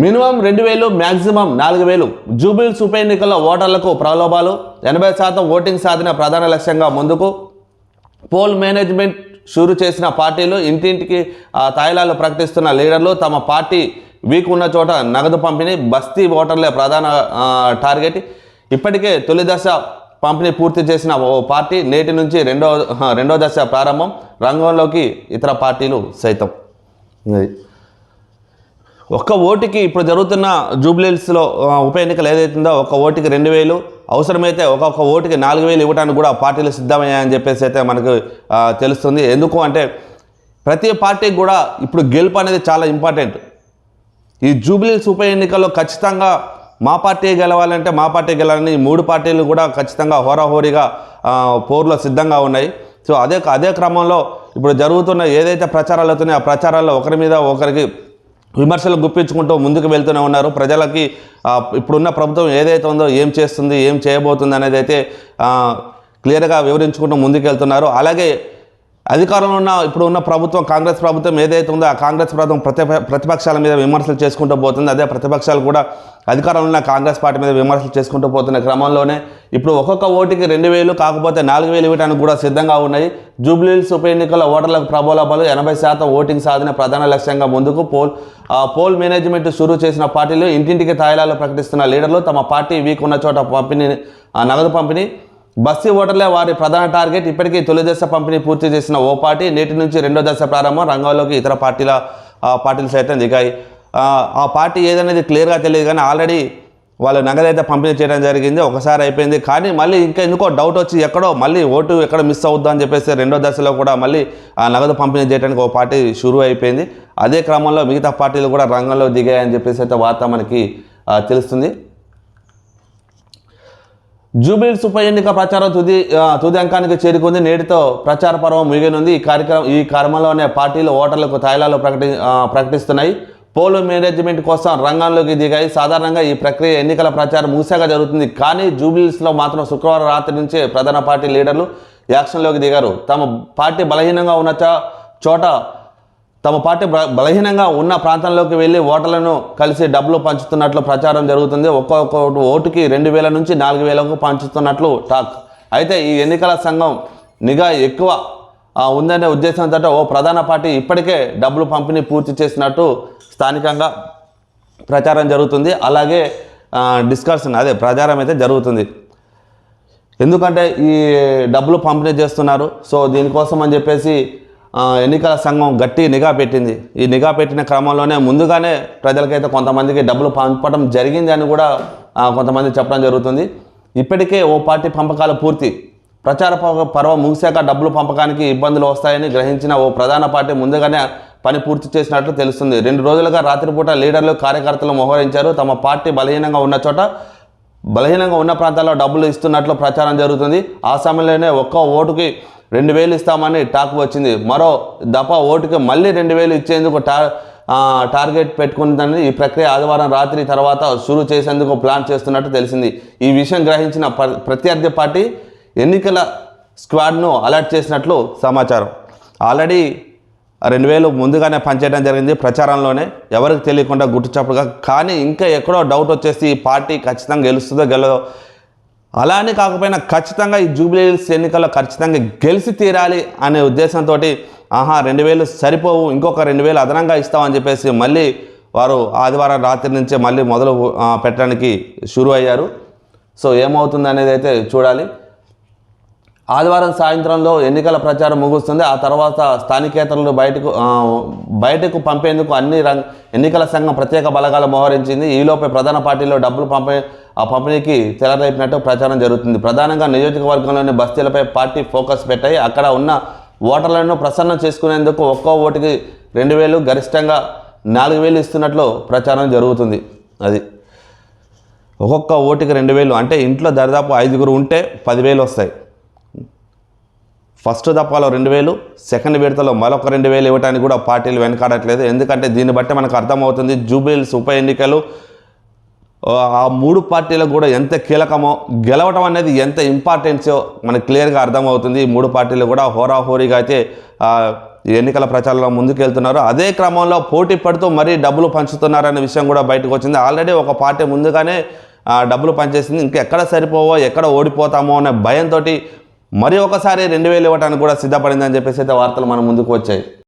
Minimum రెండు వేలు maximum నాలుగు వేలు. జూబిల్స్ ఉప ఎన్నికల్లో ఓటర్లకు ప్రలోభాలు. ఎనభై శాతం ఓటింగ్ సాధన ప్రధాన లక్ష్యంగా ముందుకు. పోల్ మేనేజ్మెంట్ షురు చేసిన పార్టీలు ఇంటింటికి ఆ, తాయిలాలు ప్రకటిస్తున్న లీడర్లు తమ పార్టీ వీక్ ఉన్న చోట నగదు పంపిణీ బస్తీ ఓటర్లే ప్రధాన టార్గెట్. ఇప్పటికే తొలి దశ పంపిణీ పూర్తి చేసిన ఓ పార్టీ నేటి నుంచి రెండో రెండో దశ ప్రారంభం. రంగంలోకి ఇతర పార్టీలు సైతం. ఒక్క ఓటుకి ఇప్పుడు జరుగుతున్న జూబ్లీస్లో ఉప ఎన్నికలు ఏదైతుందో ఒక ఓటుకి రెండు వేలు అవసరమైతే ఒక్కొక్క ఓటుకి నాలుగు వేలు ఇవ్వడానికి కూడా పార్టీలు సిద్ధమయ్యాయని చెప్పేసి అయితే మనకు తెలుస్తుంది. ఎందుకు అంటే ప్రతి పార్టీకి కూడా ఇప్పుడు గెలుపు అనేది చాలా ఇంపార్టెంట్. ఈ జూబ్లీస్ ఉప ఎన్నికల్లో ఖచ్చితంగా మా పార్టీ గెలవాలంటే మా పార్టీ గెలవాలని మూడు పార్టీలు కూడా ఖచ్చితంగా హోరాహోరీగా పోరులో సిద్ధంగా ఉన్నాయి. సో అదే అదే క్రమంలో ఇప్పుడు జరుగుతున్న ఏదైతే ప్రచారాలు అవుతున్నాయో ఆ ప్రచారాల్లో ఒకరి మీద ఒకరికి విమర్శలు గుప్పించుకుంటూ ముందుకు వెళ్తూనే ఉన్నారు. ప్రజలకి ఇప్పుడున్న ప్రభుత్వం ఏదైతే ఉందో ఏం చేస్తుంది ఏం చేయబోతుంది అనేది అయితే క్లియర్గా వివరించుకుంటూ ముందుకు వెళ్తున్నారు అలాగే అధికారంలో ఉన్న ఇప్పుడు ఉన్న ప్రభుత్వం కాంగ్రెస్ ప్రభుత్వం ఏదైతే ఉందో ఆ కాంగ్రెస్ ప్రభుత్వం ప్రతిప ప్రతిపక్షాల మీద విమర్శలు చేసుకుంటూ పోతుంది. అదే ప్రతిపక్షాలు కూడా అధికారంలో ఉన్న కాంగ్రెస్ పార్టీ మీద విమర్శలు చేసుకుంటూ పోతున్న క్రమంలోనే ఇప్పుడు ఒక్కొక్క ఓటుకి రెండు వేలు కాకపోతే నాలుగు వేలు ఇవ్వడానికి కూడా సిద్ధంగా ఉన్నాయి. జూబ్లీహిల్స్ ఉప ఎన్నికల ఓటర్లకు ప్రబోలాపాలు ఎనభై శాతం ఓటింగ్ సాధన ప్రధాన లక్ష్యంగా ముందుకు పోల్ పోల్ మేనేజ్మెంట్ షురూ చేసిన పార్టీలు ఇంటింటికి తాయిలాలు ప్రకటిస్తున్న లీడర్లు తమ పార్టీ వీక్ ఉన్న చోట పంపిణీ నగదు పంపిణీ బస్తీ ఓటర్లే వారి ప్రధాన టార్గెట్. ఇప్పటికీ తొలి దశ పంపిణీ పూర్తి చేసిన ఓ పార్టీ నేటి నుంచి రెండో దశ ప్రారంభం. రంగంలోకి ఇతర పార్టీల పార్టీలు సైతం దిగాయి. ఆ, పార్టీ ఏదనేది క్లియర్గా తెలియదు కానీ ఆల్రెడీ వాళ్ళు నగదైతే పంపిణీ చేయడం జరిగింది. ఒకసారి అయిపోయింది. కానీ మళ్ళీ ఇంకా ఎందుకో డౌట్ వచ్చి ఎక్కడో మళ్ళీ ఓటు ఎక్కడ మిస్ అవుద్దా అని చెప్పేసి రెండో దశలో కూడా మళ్ళీ ఆ నగదు పంపిణీ చేయడానికి ఒక పార్టీ షురూ అయిపోయింది. అదే క్రమంలో మిగతా పార్టీలు కూడా రంగంలో దిగాయని చెప్పేసి అయితే వార్త మనకి తెలుస్తుంది. జూబిలీస్ ఉప ఎన్నిక ప్రచారం తుది తుది అంకానికి చేరుకుంది. నేటితో ప్రచార పర్వం ముగినుంది ఈ కార్యక్రమం ఈ క్రమంలోనే పార్టీలు ఓటర్లకు తైలాలు ప్రకటి ప్రకటిస్తున్నాయి. పోలు మేనేజ్మెంట్ కోసం రంగంలోకి దిగాయి. సాధారణంగా ఈ ప్రక్రియ ఎన్నికల ప్రచారం ముగిసాక జరుగుతుంది. కానీ జూబ్లీస్లో మాత్రం శుక్రవారం రాత్రి నుంచే ప్రధాన పార్టీ లీడర్లు యాక్షన్లోకి దిగారు. తమ పార్టీ బలహీనంగా ఉన్న చోట తమ పార్టీ బలహీనంగా ఉన్న ప్రాంతంలోకి వెళ్ళి ఓటర్లను కలిసి డబ్బులు పంచుతున్నట్లు ప్రచారం జరుగుతుంది. ఒక్కొక్క ఓటుకి రెండు వేల నుంచి నాలుగు వేలకు పంచుతున్నట్లు టాక్. అయితే ఈ ఎన్నికల సంఘం నిఘా ఎక్కువ ఉందనే ఉద్దేశంతో ఓ ప్రధాన పార్టీ ఇప్పటికే డబ్బులు పంపిణీ పూర్తి చేసినట్టు స్థానికంగా ప్రచారం జరుగుతుంది. అలాగే డిస్కషన్ అదే ప్రచారం అయితే జరుగుతుంది. ఎందుకంటే ఈ డబ్బులు పంపిణీ చేస్తున్నారు. సో దీనికోసం అని చెప్పేసి ఎన్నికల సంఘం గట్టి నిఘా పెట్టింది. ఈ నిఘా పెట్టిన క్రమంలోనే ముందుగానే ప్రజలకైతే కొంతమందికి డబ్బులు పంపడం జరిగింది అని కూడా కొంతమంది చెప్పడం జరుగుతుంది. ఇప్పటికే ఓ పార్టీ పంపకాలు పూర్తి. ప్రచార పర్వం ముగిశాక డబ్బులు పంపకానికి ఇబ్బందులు వస్తాయని గ్రహించిన ఓ ప్రధాన పార్టీ ముందుగానే పని పూర్తి చేసినట్లు తెలుస్తుంది. రెండు రోజులుగా రాత్రిపూట లీడర్లు కార్యకర్తలు మోహరించారు. తమ పార్టీ బలహీనంగా ఉన్న చోట బలహీనంగా ఉన్న ప్రాంతాల్లో డబ్బులు ఇస్తున్నట్లు ప్రచారం జరుగుతుంది. ఆ సమయంలోనే ఒక్క ఓటుకి రెండు వేలు ఇస్తామని టాక్ వచ్చింది. మరో దఫా ఓటుకి మళ్ళీ రెండు వేలు ఇచ్చేందుకు టా టార్గెట్ పెట్టుకుందని ఈ ప్రక్రియ ఆదివారం రాత్రి తర్వాత షురూ చేసేందుకు ప్లాన్ చేస్తున్నట్టు తెలిసింది. ఈ విషయం గ్రహించిన ప్ర- ప్రత్యర్థి పార్టీ ఎన్నికల స్క్వాడ్ను అలర్ట్ చేసినట్లు సమాచారం. ఆల్రెడీ రెండు వేలు ముందుగానే పనిచేయడం జరిగింది ప్రచారంలోనే. ఎవరికి తెలియకుండా గుట్టుచప్పుడుగా. కానీ ఇంకా ఎక్కడో డౌట్ వచ్చేసి ఈ పార్టీ ఖచ్చితంగా గెలుస్తుందో గెలదో అలా అని కాకపోయినా ఖచ్చితంగా ఈ జూబ్లీహిల్స్ ఎన్నికల్లో ఖచ్చితంగా గెలిచి తీరాలి అనే ఉద్దేశంతో ఆహా రెండు వేలు సరిపోవు ఇంకొక రెండు వేలు అదనంగా ఇస్తామని చెప్పేసి మళ్ళీ వారు ఆదివారం రాత్రి నుంచే మళ్ళీ మొదలు పెట్టడానికి షురు అయ్యారు. సో ఏమవుతుంది అనేది అయితే చూడాలి. ఆదివారం సాయంత్రంలో ఎన్నికల ప్రచారం ముగుస్తుంది. ఆ తర్వాత స్థానికేతరులు బయటకు బయటకు పంపేందుకు అన్ని రంగ ఎన్నికల సంఘం ప్రత్యేక బలగాలు మోహరించింది. ఈలోపే ప్రధాన పార్టీలో డబ్బులు పంపే ఆ పంపిణీకి తెరలేపినట్టు ప్రచారం జరుగుతుంది. ప్రధానంగా నియోజకవర్గంలోని బస్తీలపై పార్టీ ఫోకస్ పెట్టాయి. అక్కడ ఉన్న ఓటర్లను ప్రసన్నం చేసుకునేందుకు ఒక్కో ఓటుకి రెండు వేలు గరిష్టంగా నాలుగు వేలు ఇస్తున్నట్లు ప్రచారం జరుగుతుంది. అది ఒక్కొక్క ఓటుకి రెండు వేలు. అంటే ఇంట్లో దరిదాపు ఐదుగురు ఉంటే పదివేలు వస్తాయి. ఫస్ట్ దప్పాలో రెండు వేలు సెకండ్ విడతలో మరొక రెండు వేలు ఇవ్వడానికి కూడా పార్టీలు వెనకాడట్లేదు. ఎందుకంటే దీన్ని బట్టి మనకు అర్థమవుతుంది జూబిల్స్ ఉప ఎన్నికలు ఆ మూడు పార్టీలకు కూడా ఎంత కీలకమో గెలవటం అనేది ఎంత ఇంపార్టెన్సో మనకు క్లియర్గా అర్థమవుతుంది. ఈ మూడు పార్టీలు కూడా హోరాహోరీగా అయితే ఎన్నికల ప్రచారంలో ముందుకెళ్తున్నారు. అదే క్రమంలో పోటీ పడుతూ మరీ డబ్బులు పంచుతున్నారనే విషయం కూడా బయటకు వచ్చింది. ఆల్రెడీ ఒక పార్టీ ముందుగానే డబ్బులు పనిచేసింది ఇంకెక్కడ సరిపోవో ఎక్కడ ఓడిపోతామో అనే భయంతో మరి ఒకసారి రెండు వేలు ఇవ్వడానికి కూడా సిద్ధపడిందని చెప్పేసి అయితే వార్తలు మన ముందుకు వచ్చాయి.